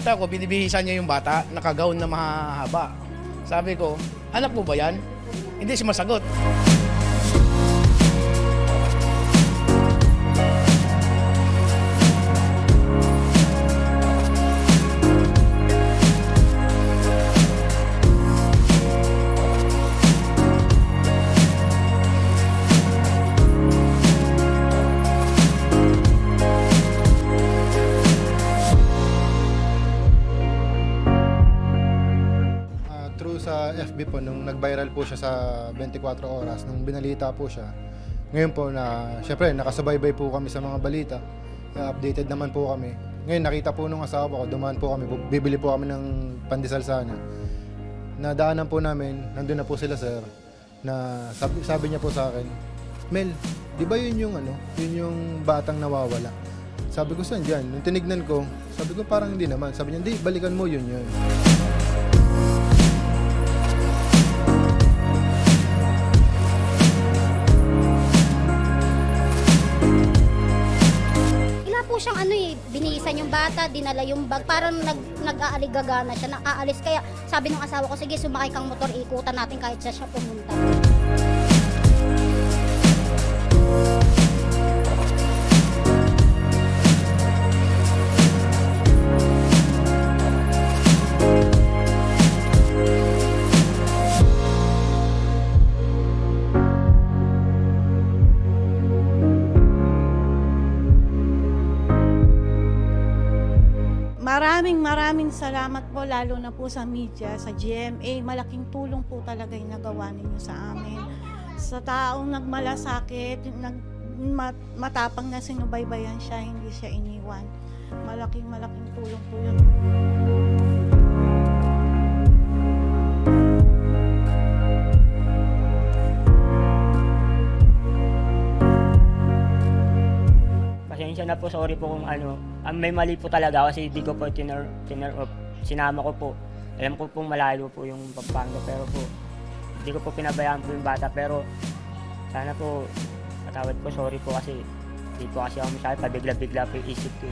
nakita ko, binibihisan niya yung bata, nakagaon na mahaba. Sabi ko, anak mo ba yan? Hindi siya masagot. FB po, nung nag-viral po siya sa 24 oras, nung binalita po siya, ngayon po na, syempre, nakasubaybay po kami sa mga balita. Ah, updated naman po kami. Ngayon, nakita po nung asawa ko, dumaan po kami, bibili po kami ng pandesal sana. Nadaanan po namin, nandun na po sila sir, na sabi, sabi niya po sa akin, Mel, di ba yun yung ano, yun yung batang nawawala? Sabi ko, saan dyan? Nung tinignan ko, sabi ko parang hindi naman. Sabi niya, hindi, balikan mo yun yun. Eh, binihisan yung bata, dinala yung bag, parang nag, nag-aaligaga na siya, nakaalis. Kaya sabi ng asawa ko, sige sumakay kang motor, ikutan natin kahit siya siya pumunta. Maraming maraming salamat po lalo na po sa media, sa GMA. Malaking tulong po talaga yung nagawa ninyo sa amin. Sa taong nagmalasakit, nag, mat- matapang na sinubaybayan siya, hindi siya iniwan. Malaking malaking tulong po yun. Pasensya na po, sorry po kung ano. Ah, may mali po talaga kasi di ko po tiner, tiner off. Sinama ko po. Alam ko pong malayo po yung Pampanga pero po hindi ko po pinabayaan po yung bata pero sana po patawad po sorry po kasi hindi po kasi ako masyado pabigla-bigla po yung isip ko.